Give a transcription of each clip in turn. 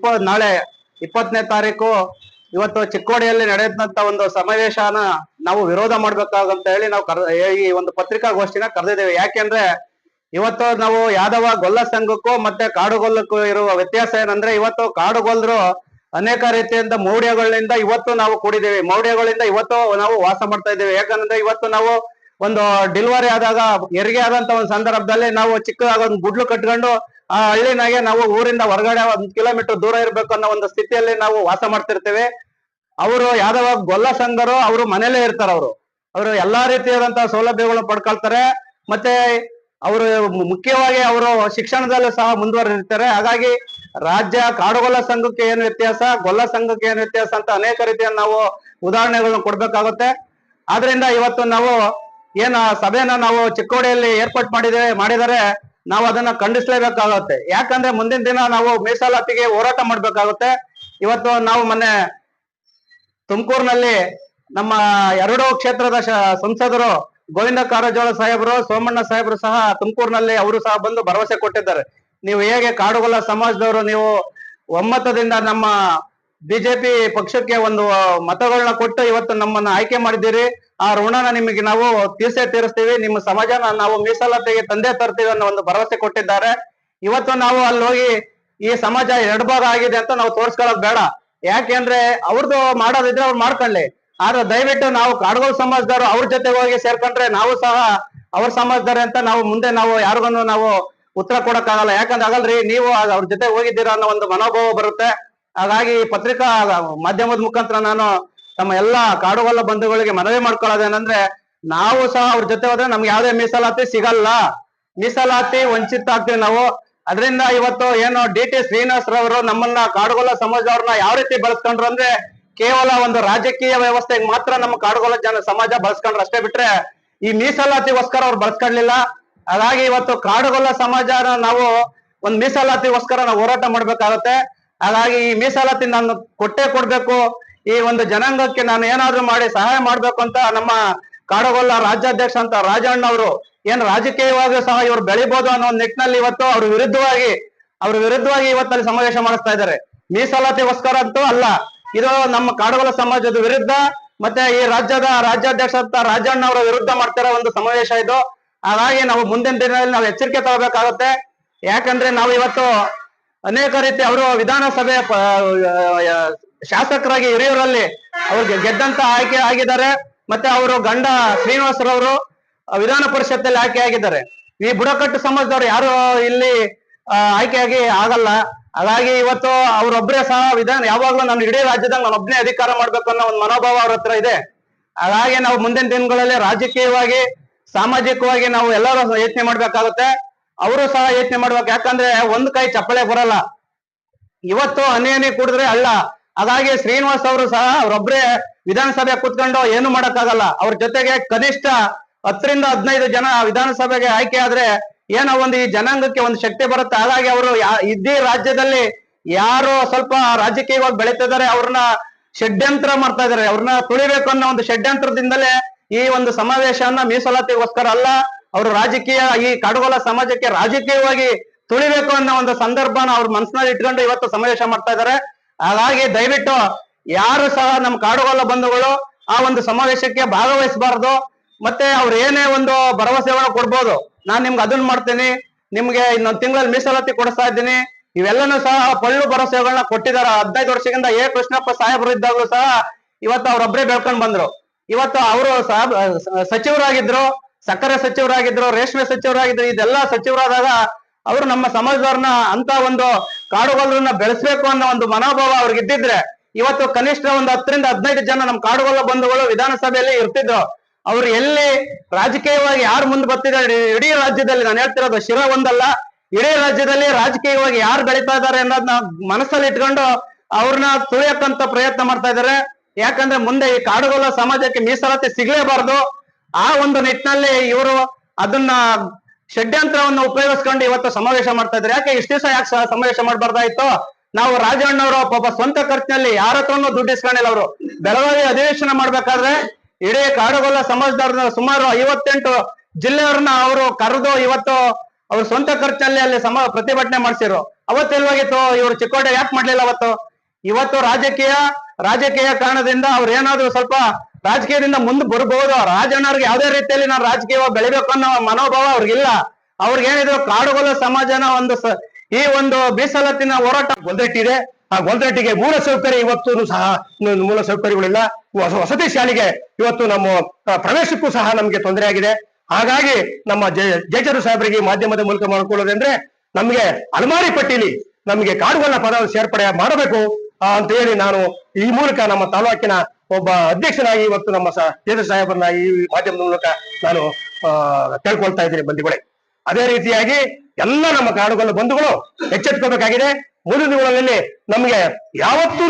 ಇಪ್ಪ ನಾಳೆ, ಇಪ್ಪತ್ತನೇ ತಾರೀಕು ಇವತ್ತು ಚಿಕ್ಕೋಡಿಯಲ್ಲಿ ನಡೆದಂತ ಒಂದು ಸಮಾವೇಶನ ನಾವು ವಿರೋಧ ಮಾಡ್ಬೇಕಾಗಂತ ಹೇಳಿ ನಾವು ಈ ಒಂದು ಪತ್ರಿಕಾಗೋಷ್ಠಿನ ಕರೆದಿದ್ದೇವೆ. ಯಾಕೆಂದ್ರೆ ಇವತ್ತು ನಾವು ಯಾದವ ಗೊಲ್ಲ ಸಂಘಕ್ಕೂ ಮತ್ತೆ ಕಾಡುಗೊಲ್ಲಕ್ಕೂ ಇರುವ ವ್ಯತ್ಯಾಸ ಏನಂದ್ರೆ ಇವತ್ತು ಕಾಡುಗೊಲ್ಲರು ಅನೇಕ ರೀತಿಯಿಂದ ಮೌಢ್ಯಗಳಿಂದ ಇವತ್ತು ನಾವು ಕೂಡಿದ್ದೇವೆ. ಮೌಢ್ಯಗಳಿಂದ ಇವತ್ತು ನಾವು ವಾಸ ಮಾಡ್ತಾ ಇದ್ದೇವೆ. ಯಾಕಂದ್ರೆ ಇವತ್ತು ನಾವು ಒಂದು ಡೆಲಿವರಿ ಆದಾಗ, ಹೆರಿಗೆ ಆದಂತ ಒಂದು ಸಂದರ್ಭದಲ್ಲಿ ನಾವು ಚಿಕ್ಕದಾಗ ಒಂದು ಗುಡ್ಲು ಕಟ್ಕೊಂಡು ಆ ಹಳ್ಳಿನಾಗೆ ನಾವು ಊರಿಂದ ಹೊರಗಡೆ ಒಂದ್ ಕಿಲೋಮೀಟರ್ ದೂರ ಇರ್ಬೇಕು ಅನ್ನೋ ಒಂದು ಸ್ಥಿತಿಯಲ್ಲಿ ನಾವು ವಾಸ ಮಾಡ್ತಿರ್ತೇವೆ. ಅವರು ಯಾವ್ದವ ಗೊಲ್ಲ ಸಂಘರು ಅವರು ಮನೇಲೇ ಇರ್ತಾರ ಅವರು. ಅವರು ಎಲ್ಲಾ ರೀತಿಯಾದಂತ ಸೌಲಭ್ಯಗಳು ಪಡ್ಕೊಳ್ತಾರೆ. ಮತ್ತೆ ಅವರು ಮುಖ್ಯವಾಗಿ ಅವರು ಶಿಕ್ಷಣದಲ್ಲೂ ಸಹ ಮುಂದುವರೆದಿರ್ತಾರೆ. ಹಾಗಾಗಿ ರಾಜ್ಯ ಕಾಡುಗೊಲ್ಲ ಸಂಘಕ್ಕೆ ಏನು ವ್ಯತ್ಯಾಸ, ಗೊಲ್ಲ ಸಂಘಕ್ಕೆ ಏನು ವ್ಯತ್ಯಾಸ ಅಂತ ಅನೇಕ ರೀತಿಯ ನಾವು ಉದಾಹರಣೆಗಳನ್ನ ಕೊಡ್ಬೇಕಾಗುತ್ತೆ. ಆದ್ರಿಂದ ಇವತ್ತು ನಾವು ಏನ ಸಭೆನ ನಾವು ಚಿಕ್ಕೋಡಿಯಲ್ಲಿ ಏರ್ಪಾಟ್ ಮಾಡಿದ್ದೇವೆ ಮಾಡಿದರೆ ನಾವು ಅದನ್ನ ಖಂಡಿಸ್ಲೇಬೇಕಾಗುತ್ತೆ. ಯಾಕಂದ್ರೆ ಮುಂದಿನ ದಿನ ನಾವು ಮೀಸಲಾತಿಗೆ ಹೋರಾಟ ಮಾಡ್ಬೇಕಾಗುತ್ತೆ. ಇವತ್ತು ನಾವು ಮೊನ್ನೆ ತುಮಕೂರಿನಲ್ಲಿ ನಮ್ಮ ಎರಡೂ ಕ್ಷೇತ್ರದ ಸಂಸದರು ಗೋವಿಂದ ಕಾರಜೋಳ ಸಾಹೇಬರು, ಸೋಮಣ್ಣ ಸಾಹೇಬರು ಸಹ ತುಮಕೂರಿನಲ್ಲಿ ಅವರು ಸಹ ಬಂದು ಭರವಸೆ ಕೊಟ್ಟಿದ್ದಾರೆ. ನೀವು ಹೇಗೆ ಕಾಡುಗೊಲ್ಲ ಸಮಾಜದವರು, ನೀವು ಒಮ್ಮತದಿಂದ ನಮ್ಮ ಬಿಜೆಪಿ ಪಕ್ಷಕ್ಕೆ ಒಂದು ಮತಗಳನ್ನ ಕೊಟ್ಟು ಇವತ್ತು ನಮ್ಮನ್ನ ಆಯ್ಕೆ ಮಾಡಿದ್ದೀರಿ. ಆ ಋಣನ ನಿಮಗೆ ನಾವು ತೀರ್ಸೇ ತೀರಿಸ್ತೀವಿ. ನಿಮ್ಮ ಸಮಾಜನ ನಾವು ಮೀಸಲಾತಿಗೆ ತಂದೆ ತರ್ತೀವಿ ಅನ್ನೋ ಒಂದು ಭರವಸೆ ಕೊಟ್ಟಿದ್ದಾರೆ. ಇವತ್ತು ನಾವು ಅಲ್ಲಿ ಹೋಗಿ ಈ ಸಮಾಜ ಎರಡ್ ಭಾಗ ಆಗಿದೆ ಅಂತ ನಾವು ತೋರ್ಸ್ಕೊಳ್ಳೋದು ಬೇಡ. ಯಾಕೆಂದ್ರೆ ಅವ್ರದ್ದು ಮಾಡೋದಿದ್ರೆ ಅವ್ರು ಮಾಡ್ಕೊಳ್ಳಿ. ಆದ್ರೆ ದಯವಿಟ್ಟು ನಾವು ಕಾಡುಗೋಲ್ ಸಮಾಜದವರು ಅವ್ರ ಜೊತೆ ಹೋಗಿ ಸೇರ್ಕೊಂಡ್ರೆ ನಾವು ಸಹ ಅವ್ರ ಸಮಾಜದವ್ರೆ ಅಂತ ನಾವು ಮುಂದೆ ನಾವು ಯಾರಿಗೂ ನಾವು ಉತ್ತರ ಕೊಡಕ್ಕಾಗಲ್ಲ. ಯಾಕಂದ್ರೆ ಆಗಲ್ರಿ, ನೀವು ಅವ್ರ ಜೊತೆ ಹೋಗಿದ್ದೀರಾ ಅನ್ನೋ ಒಂದು ಮನೋಭಾವ ಬರುತ್ತೆ. ಹಾಗಾಗಿ ಪತ್ರಿಕಾ ಮಾಧ್ಯಮದ ಮುಖಾಂತರ ನಾನು ತಮ್ಮ ಎಲ್ಲಾ ಕಾಡುಗೊಲ್ಲ ಬಂಧುಗಳಿಗೆ ಮನವಿ ಮಾಡ್ಕೊಳ್ಳೋದೇನಂದ್ರೆ, ನಾವು ಸಹ ಅವ್ರ ಜೊತೆ ಹೋದ್ರೆ ನಮ್ಗೆ ಯಾವ್ದೇ ಮೀಸಲಾತಿ ಸಿಗಲ್ಲ. ಮೀಸಲಾತಿ ವಂಚಿತ ಆಗ್ತೀವಿ ನಾವು. ಅದರಿಂದ ಇವತ್ತು ಏನು ಡಿ ಟಿ ಶ್ರೀನಿವಾಸ್ ರವರು ನಮ್ಮನ್ನ ಕಾಡುಗೊಲ್ಲ ಸಮಾಜದವ್ರನ್ನ ಯಾವ ರೀತಿ ಬಳಸ್ಕೊಂಡ್ರು ಅಂದ್ರೆ, ಕೇವಲ ಒಂದು ರಾಜಕೀಯ ವ್ಯವಸ್ಥೆಗೆ ಮಾತ್ರ ನಮ್ಮ ಕಾಡುಗೊಲ್ಲ ಜನ ಸಮಾಜ ಬಳಸ್ಕೊಂಡ್ರು ಅಷ್ಟೇ ಬಿಟ್ರೆ, ಈ ಮೀಸಲಾತಿಗೋಸ್ಕರ ಅವ್ರು ಬಳಸ್ಕೊಳ್ಲಿಲ್ಲ ಹಾಗಾಗಿ ಇವತ್ತು ಕಾಡುಗೊಲ್ಲ ಸಮಾಜನ ನಾವು ಒಂದ್ ಮೀಸಲಾತಿಗೋಸ್ಕರ ನಾವು ಹೋರಾಟ ಮಾಡ್ಬೇಕಾಗತ್ತೆ. ಹಾಗಾಗಿ ಈ ಮೀಸಲಾತಿ ನಾನು ಕೊಟ್ಟೇ ಕೊಡ್ಬೇಕು. ಈ ಒಂದು ಜನಾಂಗಕ್ಕೆ ನಾನು ಏನಾದ್ರೂ ಮಾಡಿ ಸಹಾಯ ಮಾಡ್ಬೇಕು ಅಂತ ನಮ್ಮ ಕಾಡಗೊಲ್ಲ ರಾಜ್ಯಾಧ್ಯಕ್ಷ ಅಂತ ರಾಜಣ್ಣ ಅವರು, ಏನ್ ರಾಜಕೀಯವಾಗಿ ಸಹ ಇವ್ರು ಬೆಳಿಬಹುದು ಅನ್ನೋ ನಿಟ್ಟಿನಲ್ಲಿ ಇವತ್ತು ಅವ್ರ ವಿರುದ್ಧವಾಗಿ ಅವ್ರ ವಿರುದ್ಧವಾಗಿ ಇವತ್ತಲ್ಲಿ ಸಮಾವೇಶ ಮಾಡಿಸ್ತಾ ಇದ್ದಾರೆ. ಮೀಸಲಾತಿಗೋಸ್ಕರ ಅಂತೂ ಅಲ್ಲ, ಇದು ನಮ್ಮ ಕಾಡುಗೊಲ್ಲ ಸಮಾಜದ ವಿರುದ್ಧ ಮತ್ತೆ ಈ ರಾಜ್ಯದ ರಾಜ್ಯಾಧ್ಯಕ್ಷ ಅಂತ ರಾಜಣ್ಣ ಅವರ ವಿರುದ್ಧ ಮಾಡ್ತಿರೋ ಒಂದು ಸಮಾವೇಶ ಇದು. ಹಾಗಾಗಿ ನಾವು ಮುಂದಿನ ದಿನದಲ್ಲಿ ನಾವು ಎಚ್ಚರಿಕೆ ತಗೋಬೇಕಾಗತ್ತೆ. ಯಾಕಂದ್ರೆ ನಾವು ಇವತ್ತು ಅನೇಕ ರೀತಿ ಅವರು ವಿಧಾನಸಭೆ ಶಾಸಕರಾಗಿ ಹಿರಿಯೂರಲ್ಲಿ ಅವ್ರು ಗೆದ್ದಂತ ಆಯ್ಕೆ ಆಗಿದ್ದಾರೆ. ಮತ್ತೆ ಅವರು ಗಂಡ ಶ್ರೀನಿವಾಸರವರು ವಿಧಾನ ಪರಿಷತ್ತಲ್ಲಿ ಆಯ್ಕೆ ಆಗಿದ್ದಾರೆ. ಈ ಬುಡಕಟ್ಟು ಸಮಾಜದವ್ರು ಯಾರು ಇಲ್ಲಿ ಆಯ್ಕೆ ಆಗಿ ಆಗಲ್ಲ. ಹಾಗಾಗಿ ಇವತ್ತು ಅವ್ರೊಬ್ರೆ ಸಹ ವಿಧಾನ, ಯಾವಾಗ್ಲೂ ನಾನು ಇಡೀ ರಾಜ್ಯದಾಗ ನಾನು ಒಬ್ಬನೇ ಅಧಿಕಾರ ಮಾಡ್ಬೇಕು ಅನ್ನೋ ಒಂದು ಮನೋಭಾವ ಅವ್ರ ಹತ್ರ ಇದೆ. ಹಾಗಾಗಿ ನಾವು ಮುಂದಿನ ದಿನಗಳಲ್ಲಿ ರಾಜಕೀಯವಾಗಿ, ಸಾಮಾಜಿಕವಾಗಿ ನಾವು ಎಲ್ಲರೂ ಯೋಚನೆ ಮಾಡ್ಬೇಕಾಗುತ್ತೆ. ಅವರು ಸಹ ಯೋಚನೆ ಮಾಡ್ಬೇಕು. ಯಾಕಂದ್ರೆ ಒಂದ್ ಕೈ ಚಪ್ಪಳೆ ಬರಲ್ಲ. ಇವತ್ತು ಹನಿ ಹನಿ ಕುಡಿದ್ರೆ ಅಲ್ಲ ಹಾಗಾಗಿ ಶ್ರೀನಿವಾಸ್ ಅವರು ಸಹ ಅವರೊಬ್ಬರೇ ವಿಧಾನಸಭೆ ಕುತ್ಕೊಂಡು ಏನು ಮಾಡಕ್ಕಾಗಲ್ಲ. ಅವ್ರ ಜೊತೆಗೆ ಕನಿಷ್ಠ ಹತ್ತರಿಂದ ಹದಿನೈದು ಜನ ವಿಧಾನಸಭೆಗೆ ಆಯ್ಕೆ ಆದ್ರೆ ಏನೋ ಒಂದು ಈ ಜನಾಂಗಕ್ಕೆ ಒಂದು ಶಕ್ತಿ ಬರುತ್ತೆ. ಹಾಗಾಗಿ ಅವರು ಇದೇ ರಾಜ್ಯದಲ್ಲಿ ಯಾರು ಸ್ವಲ್ಪ ರಾಜಕೀಯವಾಗಿ ಬೆಳೀತಿದ್ದಾರೆ, ಅವ್ರನ್ನ ಷಡ್ಯಂತ್ರ ಮಾಡ್ತಾ ಇದಾರೆ ಅವ್ರನ್ನ ತುಳಿಬೇಕು ಅನ್ನೋ ಒಂದು ಷಡ್ಯಂತ್ರದಿಂದಲೇ ಈ ಒಂದು ಸಮಾವೇಶವನ್ನ ಮೀಸಲಾತಿಗೋಸ್ಕರ ಅಲ್ಲ, ಅವರು ರಾಜಕೀಯ, ಈ ಕಾಡುಗೋಲ ಸಮಾಜಕ್ಕೆ ರಾಜಕೀಯವಾಗಿ ತುಳಿಬೇಕು ಅನ್ನೋ ಒಂದು ಸಂದರ್ಭನ ಅವ್ರ ಮನಸ್ಸಿನಲ್ಲಿ ಇಟ್ಕೊಂಡು ಇವತ್ತು ಸಮಾವೇಶ ಮಾಡ್ತಾ ಇದ್ದಾರೆ. ಹಾಗಾಗಿ ದಯವಿಟ್ಟು ಯಾರು ಸಹ ನಮ್ಮ ಕಾಡುಗೊಲ್ಲ ಬಂಧುಗಳು ಆ ಒಂದು ಸಮಾವೇಶಕ್ಕೆ ಭಾಗವಹಿಸಬಾರದು. ಮತ್ತೆ ಅವ್ರು ಏನೇ ಒಂದು ಭರವಸೆಗಳನ್ನು ಕೊಡ್ಬೋದು, ನಾನ್ ನಿಮ್ಗೆ ಅದನ್ನ ಮಾಡ್ತೀನಿ. ನಿಮ್ಗೆ ಇನ್ನೊಂದ್ ತಿಂಗಳಲ್ಲಿ ಮೀಸಲಾತಿ ಕೊಡಿಸ್ತಾ ಇದ್ದೀನಿ. ಇವೆಲ್ಲನೂ ಸಹ ಪಳ್ಳು ಭರವಸೆಗಳನ್ನ ಕೊಟ್ಟಿದ್ದಾರೆ. ಹದಿನೈದು ವರ್ಷದಿಂದ ಎ ಕೃಷ್ಣಪ್ಪ ಸಾಹೇಬರು ಇದ್ದಾಗಲೂ ಸಹ ಇವತ್ತು ಅವ್ರೊಬ್ರೇ ಬೆಳ್ಕೊಂಡ್ ಬಂದ್ರು. ಇವತ್ತು ಅವರು ಸಚಿವರಾಗಿದ್ರು, ಸಕ್ಕರೆ ಸಚಿವರಾಗಿದ್ರು, ರೇಷ್ಮೆ ಸಚಿವರಾಗಿದ್ರು, ಇದೆಲ್ಲ ಸಚಿವರಾದಾಗ ಅವರು ನಮ್ಮ ಸಮಾಜದವ್ರನ್ನ ಅಂತ ಒಂದು ಕಾಡುಗೊಲ್ಲರನ್ನ ಬೆಳೆಸ್ಬೇಕು ಅನ್ನೋ ಒಂದು ಮನೋಭಾವ ಅವ್ರಿಗೆ ಇದ್ದಿದ್ರೆ, ಇವತ್ತು ಕನಿಷ್ಠ ಒಂದು ಹತ್ತರಿಂದ ಹದಿನೈದು ಜನ ನಮ್ಮ ಕಾಡುಗೊಲ್ಲ ಬಂಧುಗಳು ವಿಧಾನಸಭೆಯಲ್ಲಿ ಇರ್ತಿದ್ರು. ಅವ್ರು ಎಲ್ಲಿ ರಾಜಕೀಯವಾಗಿ ಯಾರು ಮುಂದೆ ಬರ್ತಿದ್ದಾರೆ? ಇಡೀ ರಾಜ್ಯದಲ್ಲಿ ನಾನು ಹೇಳ್ತಿರೋದು ಶಿರ ಒಂದಲ್ಲ, ಇಡೀ ರಾಜ್ಯದಲ್ಲಿ ರಾಜಕೀಯವಾಗಿ ಯಾರು ಬೆಳೀತಾ ಇದ್ದಾರೆ ಅನ್ನೋದನ್ನ ಮನಸ್ಸಲ್ಲಿ ಇಟ್ಕೊಂಡು ಅವ್ರನ್ನ ತುಳಿಯಕ್ಕಂತ ಪ್ರಯತ್ನ ಮಾಡ್ತಾ ಇದ್ದಾರೆ. ಯಾಕಂದ್ರೆ ಮುಂದೆ ಈ ಕಾಡುಗೊಲ್ಲ ಸಮಾಜಕ್ಕೆ ಮೀಸಲಾತಿ ಸಿಗಲೇಬಾರದು. ಆ ಒಂದು ನಿಟ್ಟಿನಲ್ಲಿ ಇವರು ಅದನ್ನ ಷಡ್ಯಂತ್ರವನ್ನು ಉಪಯೋಗಿಸ್ಕೊಂಡು ಇವತ್ತು ಸಮಾವೇಶ ಮಾಡ್ತಾ ಇದ್ದಾರೆ. ಯಾಕೆ ಇಷ್ಟು ದಿವಸ ಯಾಕೆ ಸಮಾವೇಶ ಮಾಡಬಾರ್ದಾಯ್ತು? ನಾವು ರಾಜಣ್ಣವರು ಪಾಪ ಸ್ವಂತ ಖರ್ಚಿನಲ್ಲಿ ಯಾರ ಹತ್ರನೂ ದುಡ್ಡು ಇಸ್ಕೊಂಡಿಲ್ಲ ಅವರು. ಬೆಳಗಾವಿ ಅಧಿವೇಶನ ಮಾಡ್ಬೇಕಾದ್ರೆ ಇಡೀ ಕಾಡುಗೊಲ್ಲ ಸಮಾಜದವ್ರನ್ನ ಸುಮಾರು ಐವತ್ತೆಂಟು ಜಿಲ್ಲೆಯವ್ರನ್ನ ಅವರು ಕರೆದು ಇವತ್ತು ಅವ್ರ ಸ್ವಂತ ಖರ್ಚಿನಲ್ಲಿ ಅಲ್ಲಿ ಸಮ ಪ್ರತಿಭಟನೆ ಮಾಡಿಸಿರು. ಅವತ್ತು ಇವರು ಇವ್ರು ಚಿಕ್ಕೋಟೆ ಯಾಕೆ ಮಾಡ್ಲಿಲ್ಲ ಅವತ್ತು? ಇವತ್ತು ರಾಜಕೀಯ ರಾಜಕೀಯ ಕಾರಣದಿಂದ ಅವ್ರು ಏನಾದ್ರು ಸ್ವಲ್ಪ ರಾಜಕೀಯದಿಂದ ಮುಂದೆ ಬರ್ಬೋದು ರಾಜಣ್ಣವ್ರಿಗೆ ಯಾವುದೇ ರೀತಿಯಲ್ಲಿ ನಾನು ರಾಜಕೀಯವಾಗಿ ಬೆಳಿಬೇಕು ಅನ್ನೋ ಮನೋಭಾವ ಅವ್ರಿಗಿಲ್ಲ. ಅವ್ರಿಗೇನಿದ್ರು ಕಾಡುಗೊಲ್ಲ ಸಮಾಜನ ಒಂದು ಈ ಒಂದು ಮೀಸಲಾತಿನ ಹೋರಾಟ ಗೊಂದಟ್ಟಿದೆ ಆ ಗೊಂದಟ್ಟಿಗೆ ಮೂಲ ಸೌಕರ್ಯ ಇವತ್ತು ಸಹ ಮೂಲ ಸೌಕರ್ಯಗಳಿಲ್ಲ. ವಸ- ವಸತಿ ಶಾಲೆಗೆ ಇವತ್ತು ನಮ್ಮ ಪ್ರವೇಶಕ್ಕೂ ಸಹ ನಮಗೆ ತೊಂದರೆ ಆಗಿದೆ. ಹಾಗಾಗಿ ನಮ್ಮ ಜಯಚಂದ್ರ ಸಾಹೇಬರಿಗೆ ಮಾಧ್ಯಮದ ಮೂಲಕ ಮಾಡ್ಕೊಳ್ಳೋದಂದ್ರೆ ನಮಗೆ ಅಲಮಾರಿ ಪಟ್ಟಿಲಿ ನಮಗೆ ಕಾಡುಗಳ ಪದ ಸೇರ್ಪಡೆ ಮಾಡಬೇಕು. ಅಂತ ಹೇಳಿ ನಾನು ಈ ಮೂಲಕ ನಮ್ಮ ತಾಲೂಕಿನ ಒಬ್ಬ ಅಧ್ಯಕ್ಷನಾಗಿ ಇವತ್ತು ನಮ್ಮ ಜಯಚಂದ್ರ ಸಾಹೇಬರನ್ನ ಈ ಮಾಧ್ಯಮದ ಮೂಲಕ ನಾನು ಕೇಳ್ಕೊಳ್ತಾ ಇದ್ದೀನಿ ಬಂಧುಗಳೇ. ಅದೇ ರೀತಿಯಾಗಿ ಎಲ್ಲ ನಮ್ಮ ಕಾಡುಗಳ ಬಂಧುಗಳು ಎಚ್ಚೆತ್ಕೋಬೇಕಾಗಿದೆ. ಮುಂದಿನ ದಿನಗಳಲ್ಲಿ ನಮಗೆ ಯಾವತ್ತೂ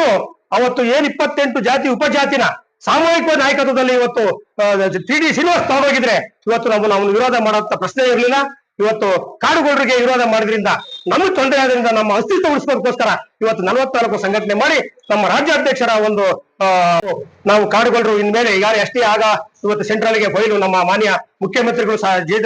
ಅವತ್ತು ಏನ್ ಇಪ್ಪತ್ತೆಂಟು ಜಾತಿ, ಉಪಜಾತಿನ ಸಾಮೂಹಿಕ ನಾಯಕತ್ವದಲ್ಲಿ ಇವತ್ತು ಟಿ ಡಿ ಶ್ರೀನಿವಾಸ್ ತಗೊಂಡೋಗಿದ್ರೆ ಇವತ್ತು ನಾವು ನಾವು ವಿರೋಧ ಮಾಡುವಂತ ಪ್ರಶ್ನೆ ಇರಲಿಲ್ಲ. ಇವತ್ತು ಕಾಡುಗೋಡರಿಗೆ ವಿರೋಧ ಮಾಡೋದ್ರಿಂದ ನಮಗೆ ತೊಂದರೆ ಆದ್ರಿಂದ ನಮ್ಮ ಅಸ್ತಿತ್ವ ಉಳಿಸೋದಕ್ಕೋಸ್ಕರ ಇವತ್ತು ನಲವತ್ನಾಲ್ಕು ಸಂಘಟನೆ ಮಾಡಿ ನಮ್ಮ ರಾಜ್ಯಾಧ್ಯಕ್ಷರ ಒಂದು ನಾವು ಕಾಡುಗೊಳ್ಳರು ಇನ್ಮೇಲೆ ಯಾರು ಎಷ್ಟೇ ಆಗ ಇವತ್ತು ಸೆಂಟ್ರಲ್ಗೆ ಫೈಲು ನಮ್ಮ ಮಾನ್ಯ ಮುಖ್ಯಮಂತ್ರಿಗಳು ಸಹ ಜೆ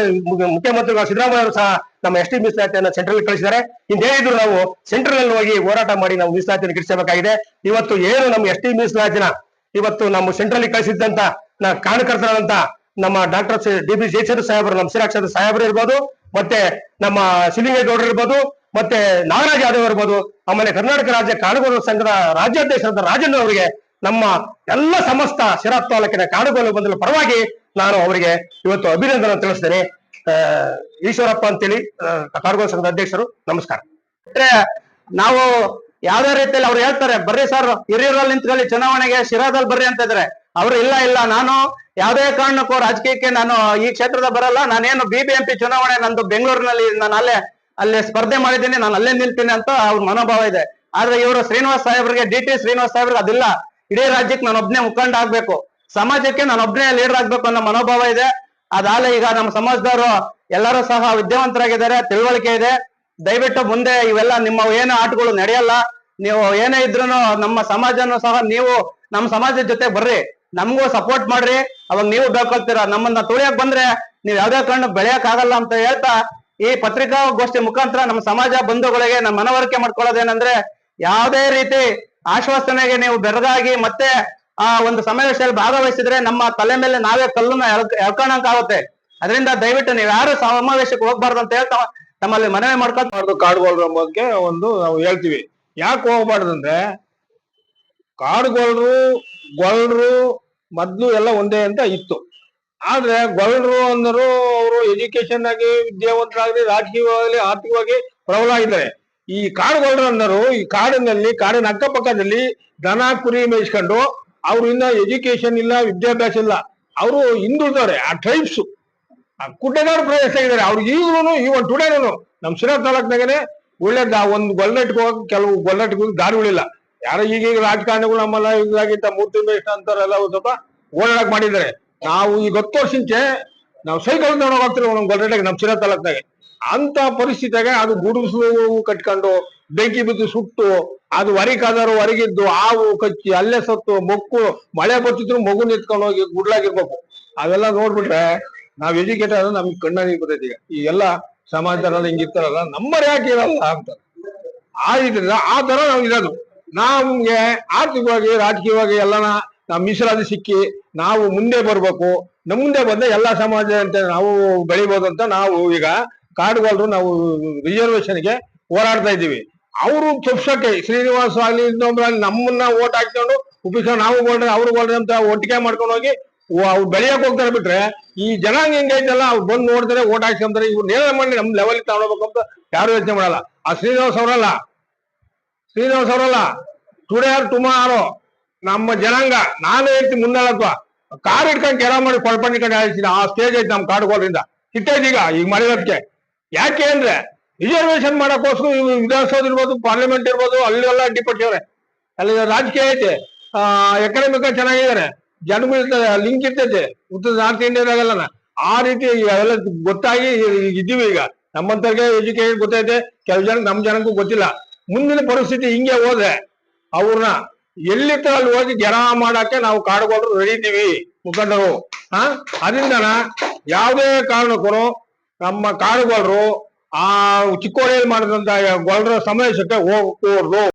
ಮುಖ್ಯಮಂತ್ರಿಗಳು ಸಿದ್ದರಾಮಯ್ಯ ಸಹ ನಮ್ಮ ಎಸ್ ಟಿ ಮೀಸಲಾತಿಯನ್ನು ಸೆಂಟ್ರಲ್ ಕಳಿಸಿದ್ದಾರೆ. ಹಿಂದೇನಿದ್ರು ನಾವು ಸೆಂಟ್ರಲ್ ಅಲ್ಲಿ ಹೋಗಿ ಹೋರಾಟ ಮಾಡಿ ನಾವು ಮೀಸಲಾತಿಯನ್ನು ಕಿಡಿಸಬೇಕಾಗಿದೆ ಇವತ್ತು ಏನು ನಮ್ಮ ಎಸ್ ಟಿ ಮೀಸಲಾತಿನ ಇವತ್ತು ನಮ್ಮ ಸೆಂಟ್ರಲ್ ಕಳಿಸಿದ್ದಂತ, ನಾ ಕಾರಣಕರ್ತರಾದಂತ ನಮ್ಮ ಡಾಕ್ಟರ್ ಡಿ ಬಿ ಜಯಚಂದ್ರ ಸಾಹೇಬರು, ನಮ್ಮ ಸಿರಾಕ್ಷ ಸಾಹೇಬರು ಇರ್ಬೋದು ಮತ್ತೆ ನಮ್ಮ ಸಿಲಿಂಗೇಗೌಡರು ಇರ್ಬೋದು, ಮತ್ತೆ ನಾಗರಾಜ್ ಯಾದವ್ ಇರ್ಬೋದು, ಆಮೇಲೆ ಕರ್ನಾಟಕ ರಾಜ್ಯ ಕಾಡುಗೋಲು ಸಂಘದ ರಾಜ್ಯಾಧ್ಯಕ್ಷರಾದ ರಾಜಣ್ಣ ಅವರಿಗೆ ನಮ್ಮ ಎಲ್ಲ ಸಮಸ್ತ ಶಿರಾ ತಾಲೂಕಿನ ಕಾಡುಗೋಲು ಬಂಧುಗಳ ಪರವಾಗಿ ನಾನು ಅವರಿಗೆ ಇವತ್ತು ಅಭಿನಂದನೆ ತಿಳಿಸ್ತೇನೆ. ಈಶ್ವರಪ್ಪ ಅಂತೇಳಿ ಕಾಡುಗೋಲು ಸಂಘದ ಅಧ್ಯಕ್ಷರು, ನಮಸ್ಕಾರ. ನಾವು ಯಾವ್ದೇ ರೀತಿಯಲ್ಲಿ ಅವ್ರು ಹೇಳ್ತಾರೆ, ಬರ್ರಿ ಸರ್, ಹಿರಿಯೂರಲ್ಲಿ ನಿಂತ್ಕೊಳ್ಳಿ, ಚುನಾವಣೆಗೆ ಶಿರಾದಲ್ಲಿ ಬರ್ರಿ ಅಂತ ಇದ್ರೆ. ಅವ್ರು ಇಲ್ಲ ಇಲ್ಲ, ನಾನು ಯಾವುದೇ ಕಾರಣಕ್ಕೂ ರಾಜಕೀಯಕ್ಕೆ ನಾನು ಈ ಕ್ಷೇತ್ರದ ಬರಲ್ಲ. ನಾನೇನು ಬಿ ಬಿ ಎಂ ಪಿ ಚುನಾವಣೆ ನಂದು ಬೆಂಗಳೂರಿನಲ್ಲಿ ನಾನು ಅಲ್ಲೇ ಅಲ್ಲೇ ಸ್ಪರ್ಧೆ ಮಾಡಿದ್ದೀನಿ, ನಾನು ಅಲ್ಲೇ ನಿಲ್ತೀನಿ ಅಂತ ಅವ್ರ ಮನೋಭಾವ ಇದೆ. ಆದ್ರೆ ಇವರು ಶ್ರೀನಿವಾಸ್ ಸಾಹೇಬ್ರಿಗೆ ಡಿ ಟಿ ಶ್ರೀನಿವಾಸ್ ಸಾಹೇಬ್ರಿಗೆ ಅದಿಲ್ಲ. ಇಡೀ ರಾಜ್ಯಕ್ಕೆ ನಾನು ಒಬ್ನೇ ಮುಖಂಡ ಆಗ್ಬೇಕು. ಸಮಾಜಕ್ಕೆ ನಾನು ಒಬ್ನೇ ಲೀಡರ್ ಆಗ್ಬೇಕು ಅನ್ನೋ ಮನೋಭಾವ ಇದೆ. ಅದಾಲೆ ಈಗ ನಮ್ಮ ಸಮಾಜದವರು ಎಲ್ಲರೂ ಸಹ ವಿದ್ಯಾವಂತರಾಗಿದ್ದಾರೆ, ತಿಳುವಳಿಕೆ ಇದೆ. ದಯವಿಟ್ಟು ಮುಂದೆ ಇವೆಲ್ಲ ನಿಮ್ಮ ಏನು ಆಟಗಳು ನಡೆಯಲ್ಲ, ನೀವು ಏನೇ ಇದ್ರು ನಮ್ಮ ಸಮಾಜನೂ ಸಹ ನೀವು ನಮ್ಮ ಸಮಾಜದ ಜೊತೆ ಬರ್ರಿ. ನಮಗೂ ಸಪೋರ್ಟ್ ಮಾಡ್ರಿ. ಅವಾಗ ನೀವು ಬೆಳ್ಕೊಳ್ತೀರಾ ನಮ್ಮನ್ನ ತುಳಿಯಕ್ ಬಂದ್ರೆ ನೀವ್ ಯಾವ್ದೇ ಕಾರಣ ಬೆಳೆಯಕ್ ಆಗಲ್ಲ ಅಂತ ಹೇಳ್ತಾ ಈ ಪತ್ರಿಕಾಗೋಷ್ಠಿ ಮುಖಾಂತರ ನಮ್ಮ ಸಮಾಜ ಬಂಧುಗಳಿಗೆ ನಮ್ಮ ಮನವರಿಕೆ ಮಾಡ್ಕೊಳ್ಳೋದೇನಂದ್ರೆ ಯಾವುದೇ ರೀತಿ ಆಶ್ವಾಸನೆಗೆ ನೀವು ಬೆರಗಾಗಿ ಮತ್ತೆ ಆ ಒಂದು ಸಮಾವೇಶದಲ್ಲಿ ಭಾಗವಹಿಸಿದ್ರೆ ನಮ್ಮ ತಲೆ ಮೇಲೆ ನಾವೇ ಕಲ್ಲನ್ನ ಎಳ್ಕ- ಎಳ್ಕೊಳಂಗಾಗುತ್ತೆ ಅದರಿಂದ ದಯವಿಟ್ಟು ನೀವು ಯಾರು ಸಮಾವೇಶಕ್ಕೆ ಹೋಗ್ಬಾರ್ದು ಅಂತ ಹೇಳ್ತಾ ತಮ್ಮಲ್ಲಿ ಮನವಿ ಮಾಡ್ಕೊಂಡು ಕಾಡುಗೋಲ್ರ ಬಗ್ಗೆ ಒಂದು ನಾವು ಹೇಳ್ತೀವಿ. ಯಾಕೆ ಹೋಗ್ಬಾರ್ದಂದ್ರೆ ಕಾಡುಗೋಲ್ರು ಗೊಳ್ರು ಮೊದ್ಲು ಎಲ್ಲ ಒಂದೇ ಅಂತ ಇತ್ತು. ಆದ್ರೆ ಗೊಳ್ರು ಅಂದರು, ಅವರು ಎಜುಕೇಶನ್ ಆಗಿ ವಿದ್ಯಾವಂತರಾಗಲಿ ರಾಜಕೀಯವಾಗಲಿ ಆರ್ಥಿಕವಾಗಿ ಪ್ರಬಲ ಆಗಿದ್ದಾರೆ. ಈ ಕಾಡು ಕಾಡುಗೊಳ್ರು ಅಂದರು, ಈ ಕಾಡಿನಲ್ಲಿ, ಕಾಡಿನ ಅಕ್ಕಪಕ್ಕದಲ್ಲಿ ದನ, ಕುರಿ ಮೇಯಿಸ್ಕೊಂಡು ಅವ್ರು ಇನ್ನ ಎಜುಕೇಶನ್ ಇಲ್ಲ, ವಿದ್ಯಾಭ್ಯಾಸ ಇಲ್ಲ. ಅವರು ಹಿಂದುಳಿದವ್ರೆ ಆ ಟ್ರೈಬ್ಸ್ ಆ ಕುಡ್ಡಗಾರ ಪ್ರದೇಶ ಇದ್ದಾರೆ. ಅವ್ರಿಗೆ ಈಗಲೂ ಈ ಒಂದು ಟುಡೇನು ನಮ್ ಶಿರಾ ತಾಲೂಕ್ನಾಗೇನೆ ಒಳ್ಳೆ ಒಂದು ಗೊಲ್ಲೆಟ್ಗೆ ಹೋಗಕ್ಕೆ ಕೆಲವು ಗೊಲ್ಲೆಟ್ಗೆ ದಾರಿಗಳಿಲ್ಲ. ಯಾರೋ ಈಗೀಗ ರಾಜಕಾರಣಿಗಳು ನಮ್ಮಲ್ಲ ಇದಾಗಿಂತ ಮೂರ್ತಿ ಮೇಷ್ಟ ಅಂತಾರೆಲ್ಲ ಸ್ವಲ್ಪ ಓಡಾಡಕ್ ಮಾಡಿದ್ದಾರೆ. ನಾವು ಈಗ ಹತ್ತು ವರ್ಷಂಚೆ ನಾವು ಸೈಕಲ್ ತಗೊಂಡು ಹೋಗ್ತಿರೋ ನಮ್ಮ ಗೊಲ್ಲೆಟ್ಗೆ ನಮ್ ಶಿರಾ ತಾಲೂಕ್ನಾಗೆ. ಅಂತ ಪರಿಸ್ಥಿತಿಯಾಗ ಅದು ಗುಡಿಸಲು ಕಟ್ಕೊಂಡು, ಬೆಂಕಿ ಬಿದ್ದು ಸುಟ್ಟು, ಅದು ಹೊರಿಕಾದರು ಹೊರಗಿದ್ದು ಹಾವು ಕಚ್ಚಿ, ಅಲ್ಲೇ ಸತ್ತು, ಮೊಕ್ಕು, ಮಳೆ ಬರ್ತಿದ್ರು ಮಗು ನಿಂತ್ಕೊಂಡು ಹೋಗಿ ಗುಡ್ಲಾಗಿರ್ಬೇಕು. ಅವೆಲ್ಲ ನೋಡ್ಬಿಟ್ರೆ ನಾವ್ ಆದ್ರೆ ನಮ್ಗೆ ಕಣ್ಣಾಗಿ ಬರ್ತೈತಿ ಈಗ. ಈ ಎಲ್ಲ ಸಮಾಜದಲ್ಲ ಹಿಂಗಿರ್ತಾರಲ್ಲ ನಮ್ಮ ಯಾಕೆ ಇರಲ್ಲ ಅಂತ. ಆ ಇದ್ರಿಂದ ಆ ತರ ನಾವು ಇರೋದು. ನಮ್ಗೆ ಆರ್ಥಿಕವಾಗಿ, ರಾಜಕೀಯವಾಗಿ ಎಲ್ಲನ ನಾವು ಮೀಸಲಾತಿ ಸಿಕ್ಕಿ ನಾವು ಮುಂದೆ ಬರ್ಬೇಕು. ನಮ್ಮ ಮುಂದೆ ಬಂದ್ರೆ ಎಲ್ಲಾ ಸಮಾಜ ಅಂತ ನಾವು ಬೆಳಿಬೋದು ಅಂತ ನಾವು ಈಗ ಕಾಡುಗೊಳ್ರು ನಾವು ರಿಸರ್ವೇಶನ್ಗೆ ಹೋರಾಡ್ತಾ ಇದ್ದೀವಿ. ಅವರು ಚೊಪ್ಸಕ್ಕೆ ಶ್ರೀನಿವಾಸ ಆಗ್ಲಿ, ಇನ್ನೊಬ್ರು ಆಗ್ಲಿ ನಮ್ಮನ್ನ ಓಟ್ ಹಾಕ್ಕೊಂಡು ಉಪಿಸ್ಕೊಂಡು ನಾವು ಗೋಲ್ಡ್ರೆ ಅವ್ರು ಗೋಲ್ಡ್ರೆ ಅಂತ ಒಟ್ಟಿಗೆ ಮಾಡ್ಕೊಂಡು ಹೋಗಿ ಅವ್ರು ಬೆಳೆಯಕ್ ಹೋಗ್ತಾರೆ ಬಿಟ್ರೆ ಈ ಜನಾಂಗ ಹೆಂಗೈತಲ್ಲ ಅವ್ರು ಬಂದು ನೋಡ್ತಾರೆ, ಓಟ್ ಹಾಕ್ಸ್ಕೊಂತಾರೆ ಇವ್ರು ನೇರ ಮಾಡಿ ನಮ್ ಲೆವೆಲ್ ತಗೊಳ್ಬೇಕು ಅಂತ ಯಾರು ಯೋಚನೆ ಮಾಡಲ್ಲ. ಆ ಶ್ರೀನಿವಾಸ್ ಅವರಲ್ಲ. ಶ್ರೀನಿವಾಸ್ ಅವರಲ್ಲ ಟುಡೇ ಆರ್ ಟುಮಾರೋ ನಮ್ಮ ಜನಾಂಗ, ನಾನೇ ಹೇಳ್ತೀನಿ ಮುಂದಾಳತ್ವ. ಕಾರ್ ಇಟ್ಕೊಂಡು ಕೆರ ಮಾಡಿ ಕೊಳ್ಪಣ್ಣಿ ಕಡೆ ಆ ಸ್ಟೇಜ್ ಐತೆ ನಮ್ಮ ಕಾಡುಗೋದ್ರಿಂದ ಇಟ್ಟೈತಿ ಈಗ ಈಗ ಮಾಡಿರೋದಕ್ಕೆ. ಯಾಕೆ ಅಂದ್ರೆ ರಿಸರ್ವೇಶನ್ ಮಾಡಕ್ಕೋಸ್ಕರ ವಿಧಾನಸೌಧ ಇರ್ಬೋದು ಪಾರ್ಲಿಮೆಂಟ್ ಇರ್ಬೋದು, ಅಲ್ಲೆಲ್ಲ ಅಡ್ಡಿಪಟ್ಟಿದ್ದಾರೆ ಅಲ್ಲಿ ರಾಜಕೀಯ ಐತೆ. ಆ ಎಕನಾಮಿಕ್ ಚೆನ್ನಾಗಿದ್ದಾರೆ. ಜನಗಳು ಇರ್ತದೆ ಲಿಂಕ್ ಇರ್ತೈತೆ. ಉತ್ತರ ನಾರ್ತ್ ಇಂಡಿಯಾದಾಗೆಲ್ಲ ಆ ರೀತಿ ಎಲ್ಲ ಗೊತ್ತಾಗಿ ಇದ್ದೀವಿ ಈಗ. ನಮ್ಮಂತವ್ರಿಗೆ ಎಜುಕೇಶನ್ ಗೊತ್ತೈತೆ. ಕೆಲವು ಜನ ನಮ್ಮ ಜನಕ್ಕೂ ಗೊತ್ತಿಲ್ಲ. ಮುಂದಿನ ಪರಿಸ್ಥಿತಿ ಹಿಂಗೆ ಹೋದೆ ಅವ್ರನ್ನ ಎಲ್ಲಿ ಅಲ್ಲಿ ಹೋಗಿ ಜನ ಮಾಡಕ್ಕೆ ನಾವು ಕಾಡುಗೋಡ್ರು ಇದ್ದೀವಿ ಮುಖಂಡರು ಹಾ ಅದರಿಂದನ ಯಾವುದೇ ಕಾರಣಕ್ಕೂ ನಮ್ಮ ಕಾಡುಗೋಳರು ಆ ಚಿಕ್ಕೋಡಿಯಲ್ಲಿ ಮಾಡಿದಂತ ಸಮಯ ಸಮಾವೇಶಕ್ಕೆ ಹೋಗಕೂಡ್ದು